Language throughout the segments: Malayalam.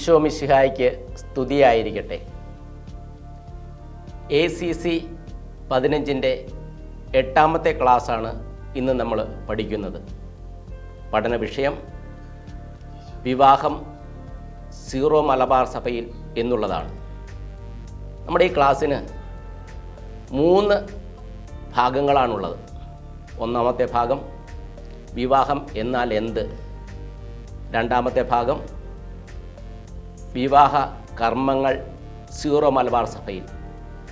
ഈശോ മിശിഹായ്ക്ക് സ്തുതിയായിരിക്കട്ടെ. എ സി സി പതിനഞ്ചിന്റെ എട്ടാമത്തെ ക്ലാസ്സാണ് ഇന്ന് നമ്മൾ പഠിക്കുന്നത്. പഠന വിഷയം വിവാഹം സീറോ മലബാർ സഭയിൽ എന്നുള്ളതാണ്. നമ്മുടെ ഈ ക്ലാസ്സിന് മൂന്ന് ഭാഗങ്ങളാണുള്ളത്. ഒന്നാമത്തെ ഭാഗം വിവാഹം എന്നാൽ എന്ത്? രണ്ടാമത്തെ ഭാഗം വിവാഹ കർമ്മങ്ങൾ സീറോ മലബാർ സഭയിൽ.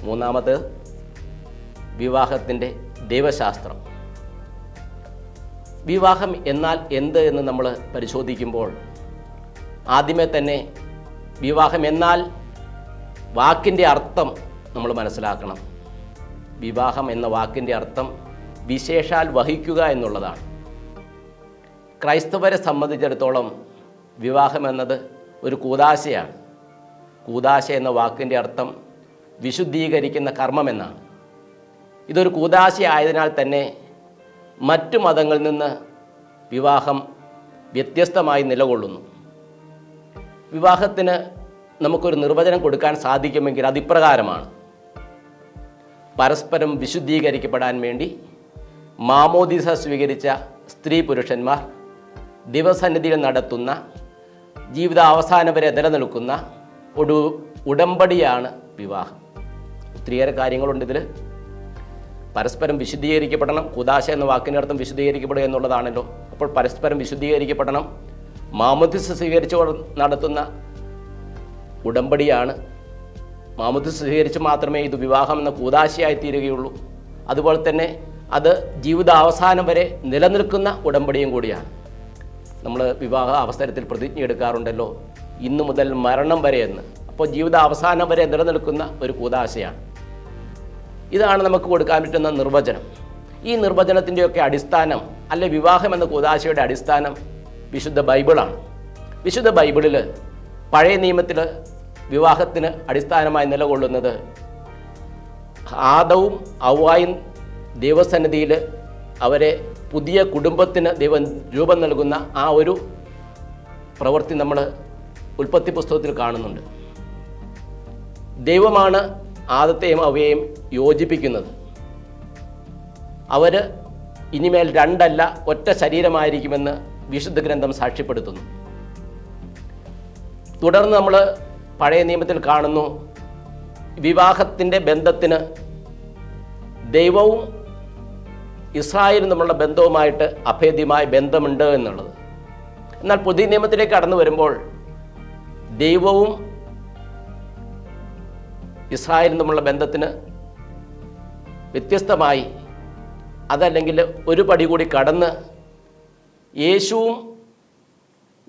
മൂന്നാമത് വിവാഹത്തിന്റെ ദൈവശാസ്ത്രം. വിവാഹം എന്നാൽ എന്ത് എന്ന് നമ്മൾ പരിശോധിക്കുമ്പോൾ ആദ്യമേ തന്നെ വിവാഹം എന്നാൽ വാക്കിന്റെ അർത്ഥം നമ്മൾ മനസ്സിലാക്കണം. വിവാഹം എന്ന വാക്കിന്റെ അർത്ഥം വിശേഷാൽ വഹിക്കുക എന്നുള്ളതാണ്. ക്രൈസ്തവരെ സംബന്ധിച്ചിടത്തോളം വിവാഹം എന്നത് ഒരു കൂതാശയാണ്. കൂതാശ എന്ന വാക്കിന്റെ അർത്ഥം വിശുദ്ധീകരിക്കുന്ന കർമ്മമെന്നാണ്. ഇതൊരു കൂതാശ ആയതിനാൽ തന്നെ മറ്റു മതങ്ങളിൽ നിന്ന് വിവാഹം വ്യത്യസ്തമായി നിലകൊള്ളുന്നു. വിവാഹത്തിന് നമുക്കൊരു നിർവചനം കൊടുക്കാൻ സാധിക്കുമെങ്കിൽ അതിപ്രകാരമാണ്. പരസ്പരം വിശുദ്ധീകരിക്കപ്പെടാൻ വേണ്ടി മാമോദിസ സ്വീകരിച്ച സ്ത്രീ പുരുഷന്മാർ ദിവസന്നിധിയിൽ നടത്തുന്ന ജീവിതാവസാനം വരെ നിലനിൽക്കുന്ന ഒരു ഉടമ്പടിയാണ് വിവാഹം. ഒത്തിരിയേറെ കാര്യങ്ങളുണ്ട് ഇതിൽ പരസ്പരം വിശുദ്ധീകരിക്കപ്പെടണം കുദാശ എന്ന വാക്കിനർത്ഥം വിശുദ്ധീകരിക്കപ്പെടുക എന്നുള്ളതാണല്ലോ. അപ്പോൾ പരസ്പരം വിശുദ്ധീകരിക്കപ്പെടണം മാമുദിസ് സ്വീകരിച്ച് നടത്തുന്ന ഉടമ്പടിയാണ് മാമുദിസ് സ്വീകരിച്ച് മാത്രമേ ഇത് വിവാഹം എന്ന കൂതാശയായി തീരുകയുള്ളൂ. അതുപോലെ തന്നെ അത് ജീവിതാവസാനം വരെ നിലനിൽക്കുന്ന ഉടമ്പടിയും കൂടിയാണ്. നമ്മൾ വിവാഹ അവസരത്തിൽ പ്രതിജ്ഞ എടുക്കാറുണ്ടല്ലോ ഇന്നു മുതൽ മരണം വരെ എന്ന്. അപ്പോൾ ജീവിത അവസാനം വരെ നിലനിൽക്കുന്ന ഒരു കൂതാശയാണ്. ഇതാണ് നമുക്ക് കൊടുക്കാൻ പറ്റുന്ന നിർവചനം. ഈ നിർവചനത്തിന്റെയൊക്കെ അടിസ്ഥാനം അല്ലെ വിവാഹം എന്ന കൂതാശയുടെ അടിസ്ഥാനം വിശുദ്ധ ബൈബിളാണ്. വിശുദ്ധ ബൈബിളിൽ പഴയ നിയമത്തിൽ വിവാഹത്തിന് അടിസ്ഥാനമായി നിലകൊള്ളുന്നത് ആദവും ഔവായും ദൈവസന്നിധിയിൽ അവരെ പുതിയ കുടുംബത്തിന് ദൈവം രൂപം നൽകുന്ന ആ ഒരു പ്രവൃത്തി നമ്മൾ ഉൽപ്പത്തി പുസ്തകത്തിൽ കാണുന്നുണ്ട്. ദൈവമാണ് ആദത്തെയും അവയെയും യോജിപ്പിക്കുന്നത്. അവർ ഇനിമേൽ രണ്ടല്ല ഒറ്റ ശരീരമായിരിക്കുമെന്ന് വിശുദ്ധ ഗ്രന്ഥം സാക്ഷ്യപ്പെടുത്തുന്നു. തുടർന്ന് നമ്മൾ പഴയ നിയമത്തിൽ കാണുന്നു വിവാഹത്തിന്റെ ബന്ധത്തിന് ദൈവവും ഇസ്രായേലും നമ്മളുടെ ബന്ധവുമായിട്ട് അഭേദ്യമായ ബന്ധമുണ്ട് എന്നുള്ളത്. എന്നാൽ പുതിയ നിയമത്തിലേക്ക് കടന്നു വരുമ്പോൾ ദൈവവും ഇസ്രായേലും തമ്മിലുള്ള ബന്ധത്തിന് വ്യത്യസ്തമായി അതല്ലെങ്കിൽ ഒരു പടി കൂടി കടന്ന് യേശുവും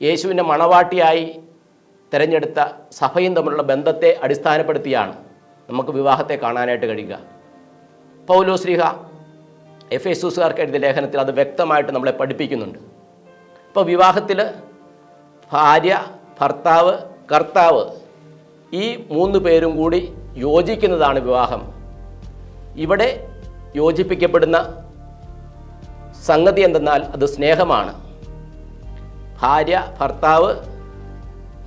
യേശുവിന്റെ മണവാട്ടിയായി തിരഞ്ഞെടുത്ത സഭയും തമ്മിലുള്ള ബന്ധത്തെ അടിസ്ഥാനപ്പെടുത്തിയാണ് നമുക്ക് വിവാഹത്തെ കാണാനായിട്ട് കഴിയുക. പൗലോ ശ്രീഹ എഫ് എസൂസുകാർക്ക് എഴുതിയ ലേഖനത്തിൽ അത് വ്യക്തമായിട്ട് നമ്മളെ പഠിപ്പിക്കുന്നുണ്ട്. ഇപ്പോൾ വിവാഹത്തിൽ ഭാര്യ ഭർത്താവ് കർത്താവ് ഈ മൂന്ന് പേരും കൂടി യോജിക്കുന്നതാണ് വിവാഹം. ഇവിടെ യോജിപ്പിക്കപ്പെടുന്ന സംഗതി എന്തെന്നാൽ അത് സ്നേഹമാണ്. ഭാര്യ ഭർത്താവ്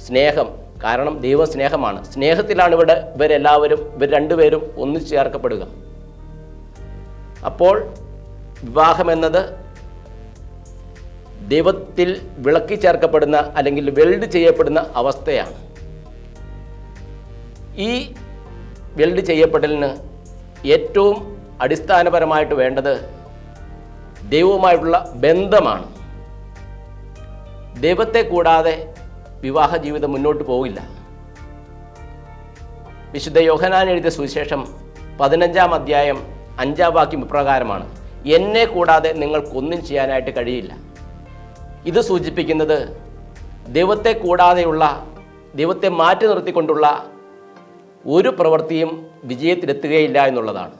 സ്നേഹം കാരണം ദൈവം സ്നേഹമാണ്. സ്നേഹത്തിലാണ് ഇവിടെ ഇവരെല്ലാവരും ഇവർ രണ്ടുപേരും ഒന്നിച്ചു ചേർക്കപ്പെടുക. അപ്പോൾ വിവാഹം എന്നത് ദൈവത്തിൽ വിളക്കി ചേർക്കപ്പെടുന്ന അല്ലെങ്കിൽ വെൽഡ് ചെയ്യപ്പെടുന്ന അവസ്ഥയാണ്. ഈ വെൽഡ് ചെയ്യപ്പെടലിന് ഏറ്റവും അടിസ്ഥാനപരമായിട്ട് വേണ്ടത് ദൈവവുമായിട്ടുള്ള ബന്ധമാണ്. ദൈവത്തെ കൂടാതെ വിവാഹ ജീവിതം മുന്നോട്ട് പോകില്ല വിശുദ്ധ യോഹനാൻ എഴുതിയ സുവിശേഷം പതിനഞ്ചാം അധ്യായം അഞ്ചാം വാക്യം ഇപ്രകാരമാണ്. എന്നെ കൂടാതെ നിങ്ങൾക്കൊന്നും ചെയ്യാനായിട്ട് കഴിയില്ല. ഇത് സൂചിപ്പിക്കുന്നത് ദൈവത്തെ കൂടാതെയുള്ള ദൈവത്തെ മാറ്റി നിർത്തിക്കൊണ്ടുള്ള ഒരു പ്രവൃത്തിയും വിജയത്തിലെത്തുകയില്ല എന്നുള്ളതാണ്.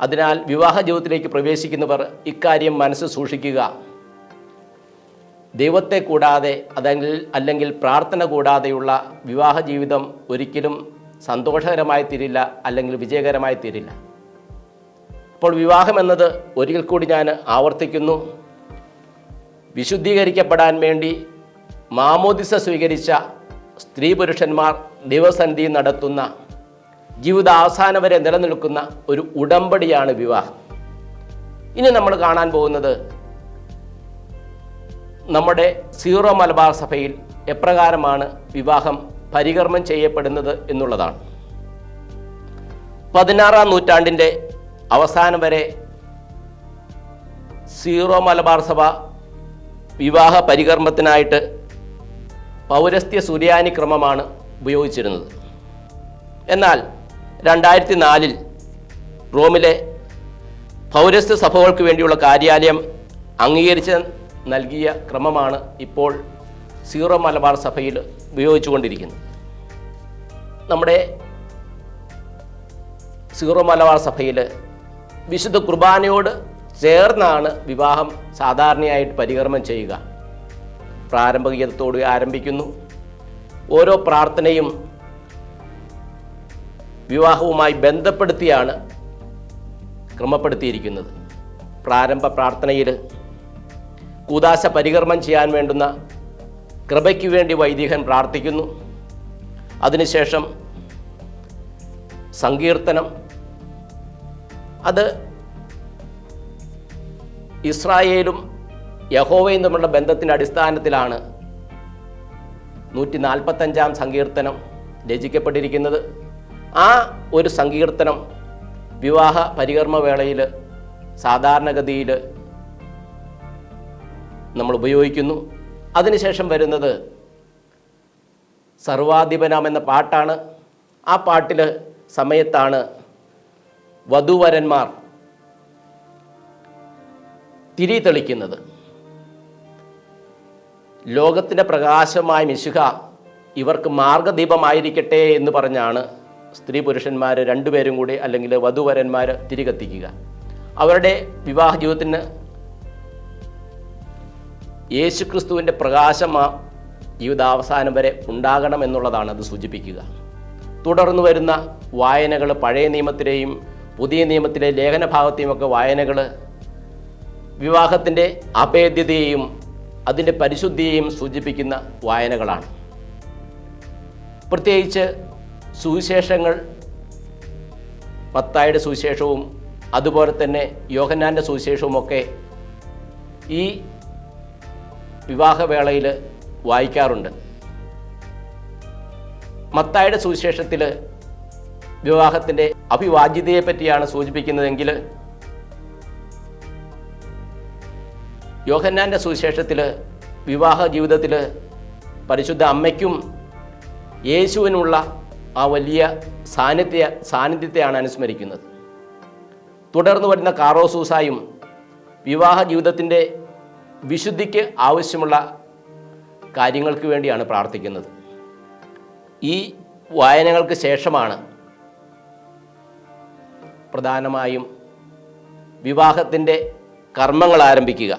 അതിനാൽ വിവാഹ ജീവിതത്തിലേക്ക് പ്രവേശിക്കുന്നവർ ഇക്കാര്യം മനസ്സ് സൂക്ഷിക്കുക. ദൈവത്തെ കൂടാതെ അതെങ്കിൽ അല്ലെങ്കിൽ പ്രാർത്ഥന കൂടാതെയുള്ള വിവാഹ ജീവിതം ഒരിക്കലും സന്തോഷകരമായി തീരില്ല അല്ലെങ്കിൽ വിജയകരമായി തീരില്ല. അപ്പോൾ വിവാഹം എന്നത് ഒരിക്കൽ കൂടി ഞാൻ ആവർത്തിക്കുന്നു. വിശുദ്ധീകരിക്കപ്പെടാൻ വേണ്ടി മാമോദിസ സ്വീകരിച്ച സ്ത്രീ പുരുഷന്മാർ ദിവസന്ധി നടത്തുന്ന ജീവിതാവസാനം വരെ നിലനിൽക്കുന്ന ഒരു ഉടമ്പടിയാണ് വിവാഹം. ഇനി നമ്മൾ കാണാൻ പോകുന്നത് നമ്മുടെ സീറോ മലബാർ സഭയിൽ എപ്രകാരമാണ് വിവാഹം പരികർമ്മം ചെയ്യപ്പെടുന്നത് എന്നുള്ളതാണ്. പതിനാറാം നൂറ്റാണ്ടിന്റെ അവസാനം വരെ സീറോ മലബാർ സഭ വിവാഹ പരികർമ്മത്തിനായിട്ട് പൗരസ്ത്യ സുര്യാനി ക്രമമാണ് ഉപയോഗിച്ചിരുന്നത്. എന്നാൽ രണ്ടായിരത്തി നാലിൽ റോമിലെ പൗരസ്ത്യ സഭകൾക്ക് വേണ്ടിയുള്ള കാര്യാലയം അംഗീകരിച്ച് നൽകിയ ക്രമമാണ് ഇപ്പോൾ സീറോ മലബാർ സഭയിൽ ഉപയോഗിച്ചുകൊണ്ടിരിക്കുന്നത് നമ്മുടെ സീറോ മലബാർ സഭയിൽ വിശുദ്ധ കുർബാനയോട് ചേർന്നാണ് വിവാഹം സാധാരണയായിട്ട് പരികർമ്മം ചെയ്യുക. പ്രാരംഭഗീതത്തോട് ആരംഭിക്കുന്നു. ഓരോ പ്രാർത്ഥനയും വിവാഹവുമായി ബന്ധപ്പെടുത്തിയാണ് ക്രമപ്പെടുത്തിയിരിക്കുന്നത്. പ്രാരംഭ പ്രാർത്ഥനയിൽ കൂതാശ പരികർമ്മം ചെയ്യാൻ വേണ്ടുന്ന കൃപയ്ക്ക് വേണ്ടി വൈദികൻ പ്രാർത്ഥിക്കുന്നു. അതിനുശേഷം സങ്കീർത്തനം അത് ഇസ്രായേലും യഹോവയും തമ്മിലുള്ള ബന്ധത്തിന്റെ അടിസ്ഥാനത്തിലാണ് നൂറ്റി നാൽപ്പത്തഞ്ചാം സങ്കീർത്തനം രചിക്കപ്പെട്ടിരിക്കുന്നത്. ആ ഒരു സങ്കീർത്തനം വിവാഹ പരികർമ്മ വേളയിൽ സാധാരണഗതിയിൽ നമ്മൾ ഉപയോഗിക്കുന്നു. അതിനുശേഷം വരുന്നത് സർവാധിപനാം എന്ന പാട്ടാണ്. ആ പാട്ടിൽ സമയത്താണ് വധുവരന്മാർ തിരി തെളിക്കുന്നത്. ലോകത്തിന്റെ പ്രകാശമായ മിശുഹ ഇവർക്ക് മാർഗദീപമായിരിക്കട്ടെ എന്ന് പറഞ്ഞാണ് സ്ത്രീ പുരുഷന്മാർ രണ്ടുപേരും കൂടി അല്ലെങ്കിൽ വധുവരന്മാർ തിരികത്തിക്കുക. അവരുടെ വിവാഹ ജീവിതത്തിന് യേശുക്രിസ്തുവിന്റെ പ്രകാശം ജീവിതാവസാനം വരെ ഉണ്ടാകണം എന്നുള്ളതാണ് അത് സൂചിപ്പിക്കുക. തുടർന്ന് വരുന്ന വായനകൾ പഴയ നിയമത്തിലെയും പുതിയ നിയമത്തിലെ ലേഖന ഒക്കെ വായനകൾ വിവാഹത്തിന്റെ അഭേദ്യതയെയും അതിന്റെ പരിശുദ്ധിയെയും സൂചിപ്പിക്കുന്ന വായനകളാണ്. പ്രത്യേകിച്ച് സുവിശേഷങ്ങൾ മത്തായുടെ സുവിശേഷവും അതുപോലെ തന്നെ യോഹന്നാന്റെ സുവിശേഷവുമൊക്കെ ഈ വിവാഹവേളയിൽ വായിക്കാറുണ്ട്. മത്തായുടെ സുവിശേഷത്തിൽ വിവാഹത്തിന്റെ അഭിവാജ്യതയെ പറ്റിയാണ് സൂചിപ്പിക്കുന്നതെങ്കിൽ യോഹന്നാന്റെ സുവിശേഷത്തിൽ വിവാഹ ജീവിതത്തിൽ പരിശുദ്ധ അമ്മയ്ക്കും യേശുവിനുള്ള ആ വലിയ സാന്നിധ്യ സാന്നിധ്യത്തെയാണ് അനുസ്മരിക്കുന്നത്. തുടർന്ന് വരുന്ന കാറോസൂസായും വിവാഹ ജീവിതത്തിന്റെ വിശുദ്ധിക്ക് ആവശ്യമുള്ള കാര്യങ്ങൾക്ക് വേണ്ടിയാണ് പ്രാർത്ഥിക്കുന്നത്. ഈ വായനകൾക്ക് ശേഷമാണ് പ്രധാനമായും വിവാഹത്തിന്റെ കർമ്മങ്ങൾ ആരംഭിക്കുക.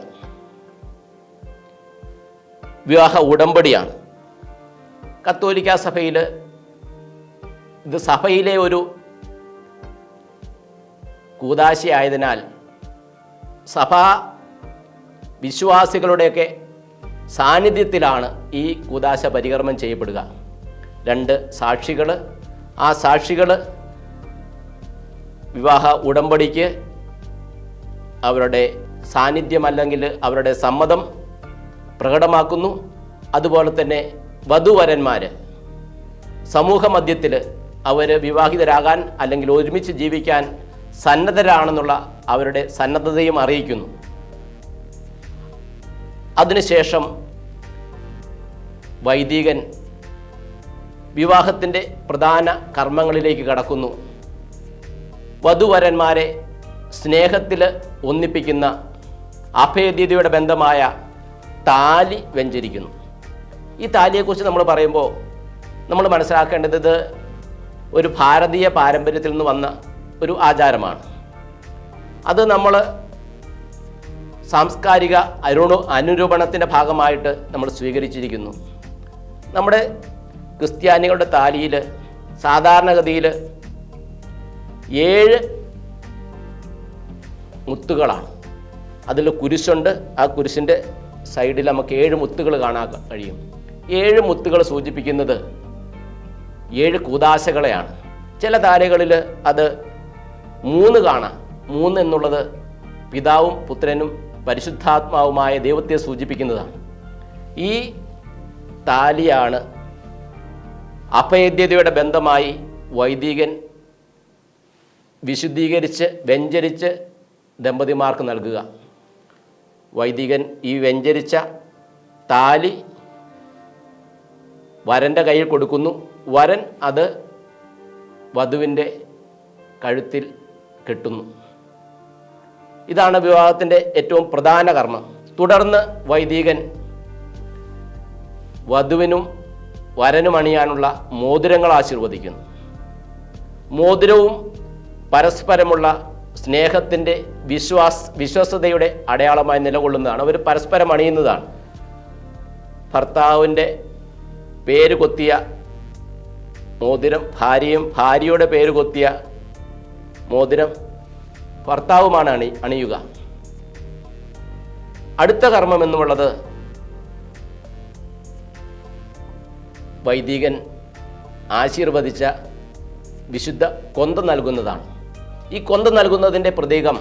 വിവാഹ ഉടമ്പടിയാണ്. കത്തോലിക്ക സഭയിൽ ഇത് സഭയിലെ ഒരു കൂതാശയായതിനാൽ സഭാ വിശ്വാസികളുടെയൊക്കെ സാന്നിധ്യത്തിലാണ് ഈ കൂതാശ പരികർമ്മം ചെയ്യപ്പെടുക. രണ്ട് സാക്ഷികൾ ആ സാക്ഷികൾ വിവാഹ ഉടമ്പടിക്ക് അവരുടെ സാന്നിധ്യം അല്ലെങ്കിൽ അവരുടെ സമ്മതം പ്രകടമാക്കുന്നു. അതുപോലെ തന്നെ വധുവരന്മാർ സമൂഹ മധ്യത്തിൽ അവർ വിവാഹിതരാകാൻ അല്ലെങ്കിൽ ഒരുമിച്ച് ജീവിക്കാൻ സന്നദ്ധരാണെന്നുള്ള അവരുടെ സന്നദ്ധതയും അറിയിക്കുന്നു. അതിനുശേഷം വൈദികൻ വിവാഹത്തിന്റെ പ്രധാന കർമ്മങ്ങളിലേക്ക് കടക്കുന്നു. വധുവരന്മാരെ സ്നേഹത്തിൽ ഒന്നിപ്പിക്കുന്ന അഭേദ്യതയുടെ ബന്ധമായ താലി വെഞ്ചരിക്കുന്നു. ഈ താലിയെക്കുറിച്ച് നമ്മൾ പറയുമ്പോൾ നമ്മൾ മനസ്സിലാക്കേണ്ടത് ഇത് ഒരു ഭാരതീയ പാരമ്പര്യത്തിൽ നിന്ന് വന്ന ഒരു ആചാരമാണ്. അത് നമ്മൾ സാംസ്കാരിക അരുണു അനുരൂപണത്തിന്റെ ഭാഗമായിട്ട് നമ്മൾ സ്വീകരിച്ചിരിക്കുന്നു. നമ്മുടെ ക്രിസ്ത്യാനികളുടെ താലിയിൽ സാധാരണഗതിയിൽ ഏഴ് മുത്തുകളാണ്. അതിൽ കുരിശുണ്ട്. ആ കുരിശിന്റെ സൈഡിൽ നമുക്ക് ഏഴ് മുത്തുകൾ കാണാൻ കഴിയും. ഏഴ് മുത്തുകൾ സൂചിപ്പിക്കുന്നത് ഏഴ് കൂതാശകളെയാണ് ചില താരകളിൽ അത് മൂന്ന് കാണാം. മൂന്ന് എന്നുള്ളത് പിതാവും പുത്രനും പരിശുദ്ധാത്മാവുമായ ദൈവത്തെ സൂചിപ്പിക്കുന്നതാണ്. ഈ താലിയാണ് അപയദ്യതയുടെ ബന്ധമായി വൈദികൻ വിശുദ്ധീകരിച്ച് വ്യഞ്ചരിച്ച് ദമ്പതിമാർക്ക് നൽകുക. വൈദികൻ ഈ വ്യഞ്ചരിച്ച താലി വരന്റെ കയ്യിൽ കൊടുക്കുന്നു. വരൻ അത് വധുവിന്റെ കഴുത്തിൽ കെട്ടുന്നു. ഇതാണ് വിവാഹത്തിന്റെ ഏറ്റവും പ്രധാന കർമ്മം. തുടർന്ന് വൈദികൻ വധുവിനും വരനും അണിയാനുള്ള മോതിരങ്ങൾ ആശീർവദിക്കുന്നു. മോതിരവും പരസ്പരമുള്ള സ്നേഹത്തിന്റെ വിശ്വാസ് വിശ്വസതയുടെ അടയാളമായി നിലകൊള്ളുന്നതാണ്. അവർ പരസ്പരം അണിയുന്നതാണ്. ഭർത്താവിന്റെ പേര് കൊത്തിയ മോതിരം ഭാര്യയും ഭാര്യയുടെ പേര് കൊത്തിയ മോതിരം ഭർത്താവുമാണ് അണി അണിയുക. അടുത്ത കർമ്മം എന്നുള്ളത് വൈദികൻ ആശീർവദിച്ച വിശുദ്ധ കൊന്ത നൽകുന്നതാണ്. ഈ കൊന്ത നൽകുന്നതിന്റെ പ്രതീകം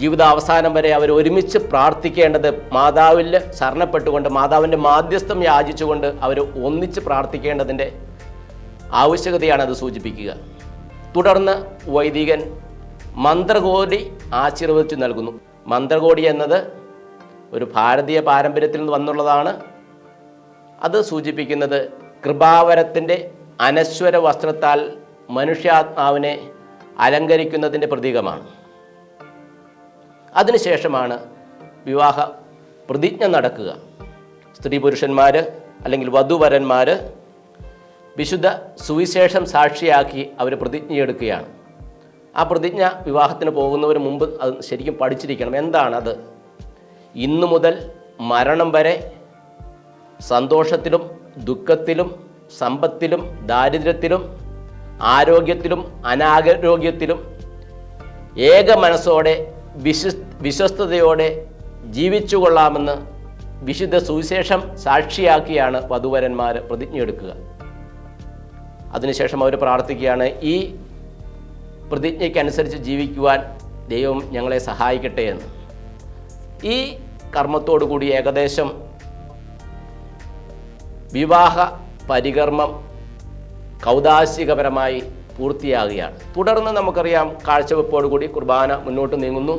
ജീവിതാവസാനം വരെ അവർ ഒരുമിച്ച് പ്രാർത്ഥിക്കേണ്ടത് മാതാവിൽ ശരണപ്പെട്ടുകൊണ്ട് മാതാവിന്റെ മാധ്യസ്ഥം യാചിച്ചുകൊണ്ട് അവർ ഒന്നിച്ച് പ്രാർത്ഥിക്കേണ്ടതിന്റെ ആവശ്യകതയാണ് അത് സൂചിപ്പിക്കുക. തുടർന്ന് വൈദികൻ മന്ത്രകോടി ആശീർവദിച്ചു നൽകുന്നു. മന്ത്രകോടി എന്നത് ഒരു ഭാരതീയ പാരമ്പര്യത്തിൽ നിന്ന് വന്നുള്ളതാണ്. അത് സൂചിപ്പിക്കുന്നത് കൃപാവരത്തിന്റെ അനശ്വര വസ്ത്രത്താൽ മനുഷ്യാത്മാവിനെ അലങ്കരിക്കുന്നതിന്റെ പ്രതീകമാണ്. അതിനുശേഷമാണ് വിവാഹ പ്രതിജ്ഞ നടക്കുക. സ്ത്രീ പുരുഷന്മാർ അല്ലെങ്കിൽ വധുവരന്മാർ വിശുദ്ധ സുവിശേഷം സാക്ഷിയാക്കി അവർ പ്രതിജ്ഞയെടുക്കുകയാണ് ആ പ്രതിജ്ഞ വിവാഹത്തിന് പോകുന്നവർ മുമ്പ് അത് ശരിക്കും പഠിച്ചിരിക്കണം. എന്താണത് ഇന്നു മുതൽ മരണം വരെ സന്തോഷത്തിലും ദുഃഖത്തിലും സമ്പത്തിലും ദാരിദ്ര്യത്തിലും ആരോഗ്യത്തിലും അനാരോഗ്യത്തിലും ഏക മനസ്സോടെ വിശ്വ വിശ്വസ്തയോടെ ജീവിച്ചു കൊള്ളാമെന്ന് വിശുദ്ധ സുവിശേഷം സാക്ഷിയാക്കിയാണ് വധുവരന്മാർ പ്രതിജ്ഞയെടുക്കുക. അതിനുശേഷം അവർ പ്രാർത്ഥിക്കുകയാണ് ഈ പ്രതിജ്ഞയ്ക്കനുസരിച്ച് ജീവിക്കുവാൻ ദൈവം ഞങ്ങളെ സഹായിക്കട്ടെ എന്ന്. ഈ കർമ്മത്തോടു കൂടി ഏകദേശം വിവാഹ പരികർമ്മം കൗതാശികപരമായി പൂർത്തിയാകുകയാണ്. തുടർന്ന് നമുക്കറിയാം കാഴ്ചവെപ്പോടുകൂടി കുർബാന മുന്നോട്ട് നീങ്ങുന്നു.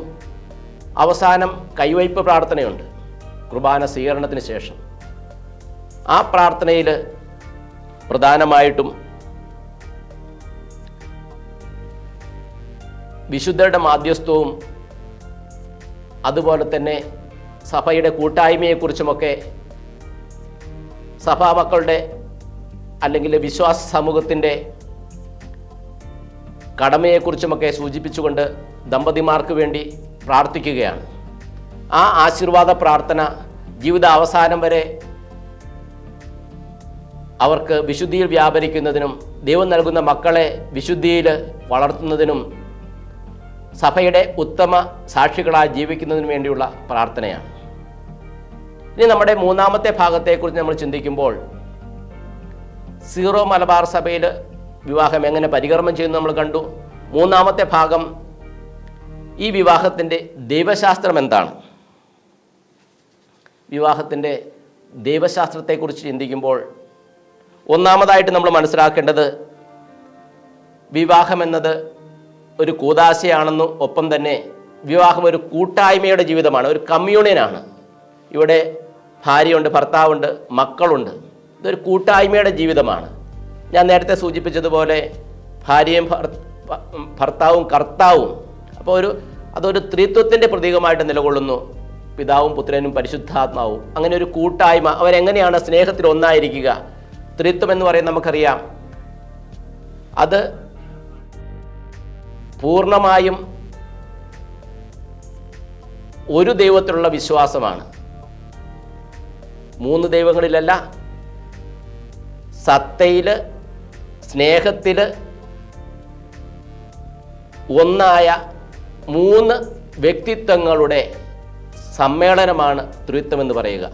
അവസാനം കൈവയ്പ് പ്രാർത്ഥനയുണ്ട്. കുർബാന സ്വീകരണത്തിന് ശേഷം. ആ പ്രാർത്ഥനയിൽ പ്രധാനമായിട്ടും വിശുദ്ധരുടെ മാധ്യസ്ഥവും അതുപോലെ തന്നെ സഭയുടെ കൂട്ടായ്മയെക്കുറിച്ചുമൊക്കെ സഭാമക്കളുടെ അല്ലെങ്കിൽ വിശ്വാസ സമൂഹത്തിന്റെ കടമയെക്കുറിച്ചുമൊക്കെ സൂചിപ്പിച്ചുകൊണ്ട് ദമ്പതിമാർക്ക് വേണ്ടി പ്രാർത്ഥിക്കുകയാണ്. ആ ആശീർവാദ പ്രാർത്ഥന ജീവിത അവസാനം വരെ അവർക്ക് വിശുദ്ധിയിൽ വ്യാപരിക്കുന്നതിനും ദൈവം നൽകുന്ന മക്കളെ വിശുദ്ധിയിൽ വളർത്തുന്നതിനും സഭയുടെ ഉത്തമ സാക്ഷികളായി ജീവിക്കുന്നതിനു വേണ്ടിയുള്ള പ്രാർത്ഥനയാണ്. ഇനി നമ്മുടെ മൂന്നാമത്തെ ഭാഗത്തെക്കുറിച്ച് നമ്മൾ ചിന്തിക്കുമ്പോൾ സീറോ മലബാർ സഭയിൽ വിവാഹം എങ്ങനെ പരികർമ്മം ചെയ്യുന്നു നമ്മൾ കണ്ടു. മൂന്നാമത്തെ ഭാഗം ഈ വിവാഹത്തിന്റെ ദൈവശാസ്ത്രം എന്താണ്? വിവാഹത്തിന്റെ ദൈവശാസ്ത്രത്തെക്കുറിച്ച് ചിന്തിക്കുമ്പോൾ ഒന്നാമതായിട്ട് നമ്മൾ മനസ്സിലാക്കേണ്ടത് വിവാഹം എന്നത് ഒരു കൂതാശയാണെന്നും ഒപ്പം തന്നെ വിവാഹം ഒരു കൂട്ടായ്മയുടെ ജീവിതമാണ് ഒരു കമ്മ്യൂണിയനാണ്. ഇവിടെ ഭാര്യയുണ്ട് ഭർത്താവുണ്ട് മക്കളുണ്ട്. ഇതൊരു കൂട്ടായ്മയുടെ ജീവിതമാണ്. ഞാൻ നേരത്തെ സൂചിപ്പിച്ചതുപോലെ ഭാര്യയും ഭർത്താവും കർത്താവും. അപ്പോൾ ഒരു അതൊരു ത്രിത്വത്തിന്റെ പ്രതീകമായിട്ട് നിലകൊള്ളുന്നു. പിതാവും പുത്രനും പരിശുദ്ധാത്മാവും. അങ്ങനെ ഒരു കൂട്ടായ്മ. അവരെങ്ങനെയാണ് സ്നേഹത്തിൽ ഒന്നായിരിക്കുക? ത്രിത്വം എന്ന് പറയുന്നത് നമുക്കറിയാം. അത് പൂർണമായും ഒരു ദൈവത്തിലുള്ള വിശ്വാസമാണ്. മൂന്ന് ദൈവങ്ങളിലല്ല സത്തയിൽ സ്നേഹത്തിൽ ഒന്നായ മൂന്ന് വ്യക്തിത്വങ്ങളുടെ സമ്മേളനമാണ് ത്രിത്വം എന്ന് പറയുക.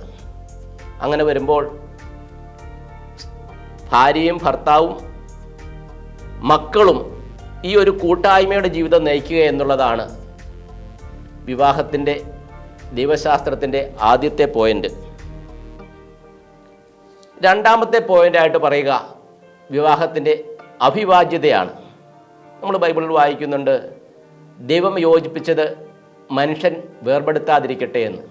അങ്ങനെ വരുമ്പോൾ ഭാര്യയും ഭർത്താവും മക്കളും ഈ ഒരു കൂട്ടായ്മയുടെ ജീവിതം നയിക്കുക എന്നുള്ളതാണ് വിവാഹത്തിന്റെ ദൈവശാസ്ത്രത്തിന്റെ ആദ്യത്തെ പോയിന്റ്. രണ്ടാമത്തെ പോയിന്റായിട്ട് പറയുക വിവാഹത്തിന്റെ അഭിവാജ്യതയാണ്. നമ്മൾ ബൈബിളിൽ വായിക്കുന്നുണ്ട് ദൈവം യോജിപ്പിച്ചത് മനുഷ്യൻ വേർപെടുത്താതിരിക്കട്ടെ എന്ന്.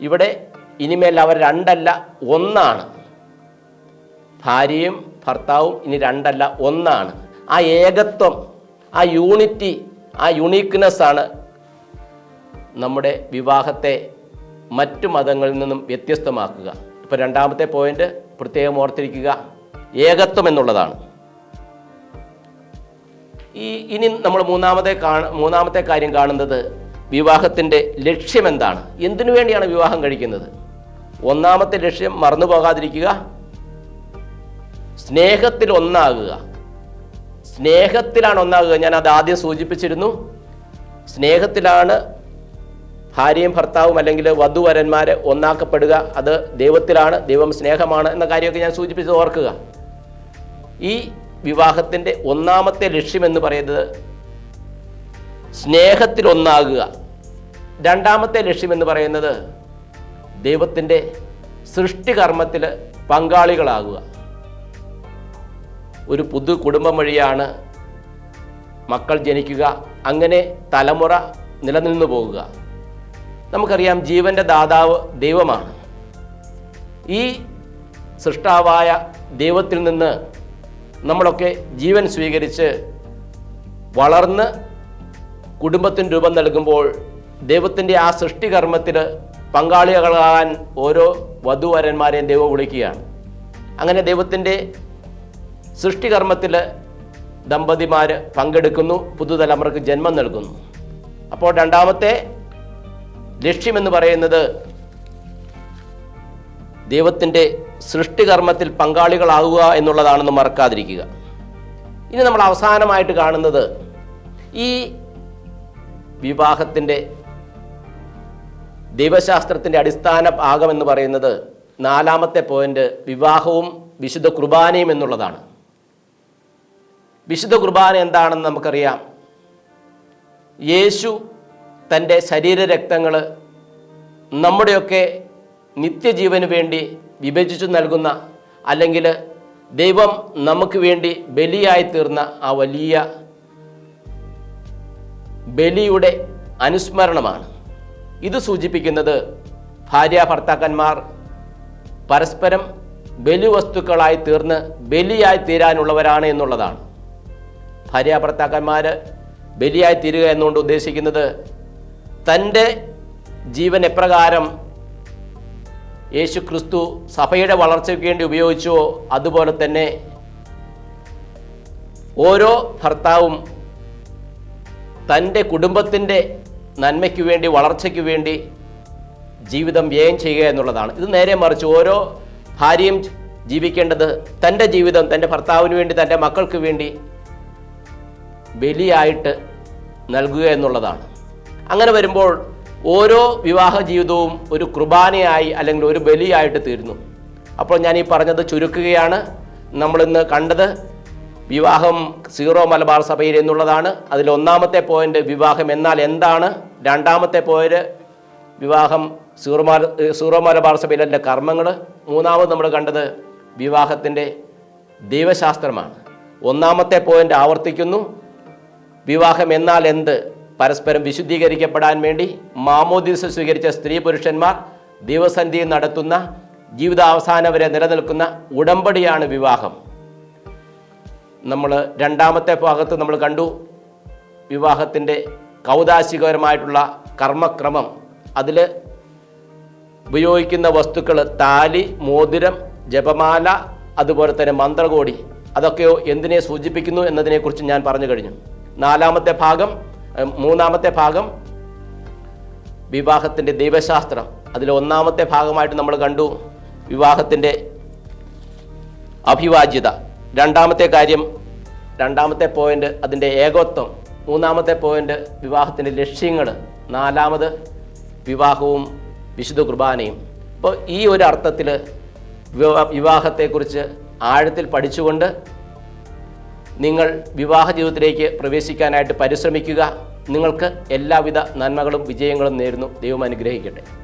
ഇവിടെ ഇനിമേൽ അവർ രണ്ടല്ല ഒന്നാണ്. ഭാര്യയും ഭർത്താവും ഇനി രണ്ടല്ല ഒന്നാണ്. ആ ഏകത്വം ആ യൂണിറ്റി ആ യുണീക്ക്നെസ് ആണ് നമ്മുടെ വിവാഹത്തെ മറ്റു മതങ്ങളിൽ നിന്നും വ്യത്യസ്തമാക്കുക. ഇപ്പോൾ രണ്ടാമത്തെ പോയിന്റ് പ്രത്യേകം ഓർത്തിരിക്കുക. ഏകത്വം എന്നുള്ളതാണ്. ഈ ഇനി നമ്മൾ മൂന്നാമത്തെ കാണ മൂന്നാമത്തെ കാര്യം കാണുന്നത് വിവാഹത്തിന്റെ ലക്ഷ്യം എന്താണ്? എന്തിനു വേണ്ടിയാണ് വിവാഹം കഴിക്കുന്നത്? ഒന്നാമത്തെ ലക്ഷ്യം മറന്നു പോകാതിരിക്കുക. സ്നേഹത്തിൽ ഒന്നാകുക. സ്നേഹത്തിലാണ് ഒന്നാകുക. ഞാൻ അത് ആദ്യം സൂചിപ്പിച്ചിരുന്നു. സ്നേഹത്തിലാണ് ഭാര്യയും ഭർത്താവും അല്ലെങ്കിൽ വധുവരന്മാർ ഒന്നാക്കപ്പെടുക അത് ദൈവത്തിലാണ് ദൈവം സ്നേഹമാണ് എന്ന കാര്യമൊക്കെ ഞാൻ സൂചിപ്പിച്ച് ഓർക്കുക. ഈ വിവാഹത്തിന്റെ ഒന്നാമത്തെ ലക്ഷ്യം എന്ന് പറയുന്നത് സ്നേഹത്തിലൊന്നാകുക രണ്ടാമത്തെ ലക്ഷ്യം എന്ന് പറയുന്നത് ദൈവത്തിന്റെ സൃഷ്ടികർമ്മത്തിൽ പങ്കാളികളാകുക. ഒരു പുതു കുടുംബം വഴിയാണ് മക്കൾ ജനിക്കുക അങ്ങനെ തലമുറ നിലനിന്നു പോകുക. നമുക്കറിയാം ജീവന്റെ ദാതാവ് ദൈവമാണ്. ഈ സൃഷ്ടാവായ ദൈവത്തിൽ നിന്ന് നമ്മളൊക്കെ ജീവൻ സ്വീകരിച്ച് വളർന്ന് കുടുംബത്തിന് രൂപം നൽകുമ്പോൾ ദൈവത്തിന്റെ ആ സൃഷ്ടികർമ്മത്തിൽ പങ്കാളികളാകാൻ ഓരോ വധുവരന്മാരെയും ദൈവം വിളിക്കുകയാണ്. അങ്ങനെ ദൈവത്തിന്റെ സൃഷ്ടികർമ്മത്തിൽ ദമ്പതിമാർ പങ്കെടുക്കുന്നു പുതുതലമുറക്ക് ജന്മം നൽകുന്നു. അപ്പോൾ രണ്ടാമത്തെ ലക്ഷ്യമെന്ന് പറയുന്നത് ദൈവത്തിന്റെ സൃഷ്ടികർമ്മത്തിൽ പങ്കാളികളാകുക എന്നുള്ളതാണെന്ന് മറക്കാതിരിക്കുക. ഇനി നമ്മൾ അവസാനമായിട്ട് കാണുന്നത് ഈ വിവാഹത്തിന്റെ ദൈവശാസ്ത്രത്തിന്റെ അടിസ്ഥാന ഭാഗം എന്ന് പറയുന്നത് നാലാമത്തെ പോയിന്റ് വിവാഹവും വിശുദ്ധ കുർബാനയും എന്നുള്ളതാണ്. വിശുദ്ധ കുർബാന എന്താണെന്ന് നമുക്കറിയാം. യേശു തന്റെ ശരീരരക്തങ്ങൾ നമ്മുടെയൊക്കെ നിത്യജീവന് വേണ്ടി വിഭജിച്ചു നൽകുന്ന അല്ലെങ്കിൽ ദൈവം നമുക്ക് വേണ്ടി ബലിയായി തീർന്ന ആ വലിയ ബലിയുടെ അനുസ്മരണമാണ്. ഇത് സൂചിപ്പിക്കുന്നത് ഭാര്യ ഭർത്താക്കന്മാർ പരസ്പരം ബലിവസ്തുക്കളായി തീർന്ന് ബലിയായി തീരാനുള്ളവരാണ് എന്നുള്ളതാണ്. ഭാര്യ ഭർത്താക്കന്മാർ ബലിയായി തീരുക എന്നുകൊണ്ട് ഉദ്ദേശിക്കുന്നത് തന്റെ ജീവൻ എപ്രകാരം യേശു ക്രിസ്തു സഭയുടെ വളർച്ചയ്ക്ക് വേണ്ടി ഉപയോഗിച്ചുവോ അതുപോലെ തന്നെ ഓരോ ഭർത്താവും തന്റെ കുടുംബത്തിന്റെ നന്മയ്ക്ക് വേണ്ടി വളർച്ചയ്ക്ക് വേണ്ടി ജീവിതം വ്യയം ചെയ്യുക എന്നുള്ളതാണ്. ഇത് നേരെ മറിച്ച് ഓരോ ഭാര്യയും ജീവിക്കേണ്ടത് തന്റെ ജീവിതം തന്റെ ഭർത്താവിന് വേണ്ടി തന്റെ മക്കൾക്ക് വേണ്ടി ബലിയായിട്ട് നൽകുക എന്നുള്ളതാണ്. അങ്ങനെ വരുമ്പോൾ ഓരോ വിവാഹ ജീവിതവും ഒരു കുർബാനയായി അല്ലെങ്കിൽ ഒരു ബലിയായിട്ട് തീരുന്നു. അപ്പോൾ ഞാൻ ഈ പറഞ്ഞത് ചുരുക്കുകയാണ്. നമ്മളിന്ന് കണ്ടത് വിവാഹം സീറോ മലബാർ സഭയിൽ എന്നുള്ളതാണ്. അതിൽ ഒന്നാമത്തെ പോയിന്റ് വിവാഹം എന്നാൽ എന്താണ്? രണ്ടാമത്തെ പോയിന്റ് വിവാഹം സീറോ മല സീറോ മലബാർ സഭയിലെ കർമ്മങ്ങൾ മൂന്നാമത് നമ്മൾ കണ്ടത് വിവാഹത്തിന്റെ ദൈവശാസ്ത്രമാണ്. ഒന്നാമത്തെ പോയിന്റ് ആവർത്തിക്കുന്നു. വിവാഹം എന്നാൽ എന്ത്? പരസ്പരം വിശുദ്ധീകരിക്കപ്പെടാൻ വേണ്ടി മാമോദീസ സ്വീകരിച്ച സ്ത്രീ പുരുഷന്മാർ ദിവസന്ധി നടത്തുന്ന ജീവിതാവസാനം വരെ നിലനിൽക്കുന്ന ഉടമ്പടിയാണ് വിവാഹം. നമ്മൾ രണ്ടാമത്തെ ഭാഗത്ത് നമ്മൾ കണ്ടു വിവാഹത്തിന്റെ കൗതാശികപരമായിട്ടുള്ള കർമ്മക്രമം. അതിൽ ഉപയോഗിക്കുന്ന വസ്തുക്കൾ താലി മോതിരം ജപമാല അതുപോലെ തന്നെ മന്ത്രകോടി അതൊക്കെയോ എന്തിനെ സൂചിപ്പിക്കുന്നു എന്നതിനെക്കുറിച്ച് ഞാൻ പറഞ്ഞു കഴിഞ്ഞു. നാലാമത്തെ ഭാഗം മൂന്നാമത്തെ ഭാഗം വിവാഹത്തിന്റെ ദൈവശാസ്ത്രം. അതിൽ ഒന്നാമത്തെ ഭാഗമായിട്ട് നമ്മൾ കണ്ടു വിവാഹത്തിന്റെ അഭിവാജ്യത. രണ്ടാമത്തെ കാര്യം രണ്ടാമത്തെ പോയിന്റ് അതിന്റെ ഏകത്വം. മൂന്നാമത്തെ പോയിന്റ് വിവാഹത്തിന്റെ ലക്ഷ്യങ്ങൾ. നാലാമത് വിവാഹവും വിശുദ്ധ കുർബാനയും. അപ്പോൾ ഈ ഒരു അർത്ഥത്തിൽ വിവാഹത്തെക്കുറിച്ച് ആഴത്തിൽ പഠിച്ചുകൊണ്ട് നിങ്ങൾ വിവാഹ ജീവിതത്തിലേക്ക് പ്രവേശിക്കാനായിട്ട് പരിശ്രമിക്കുക. നിങ്ങൾക്ക് എല്ലാവിധ നന്മകളും വിജയങ്ങളും നേരുന്നു. ദൈവം അനുഗ്രഹിക്കട്ടെ.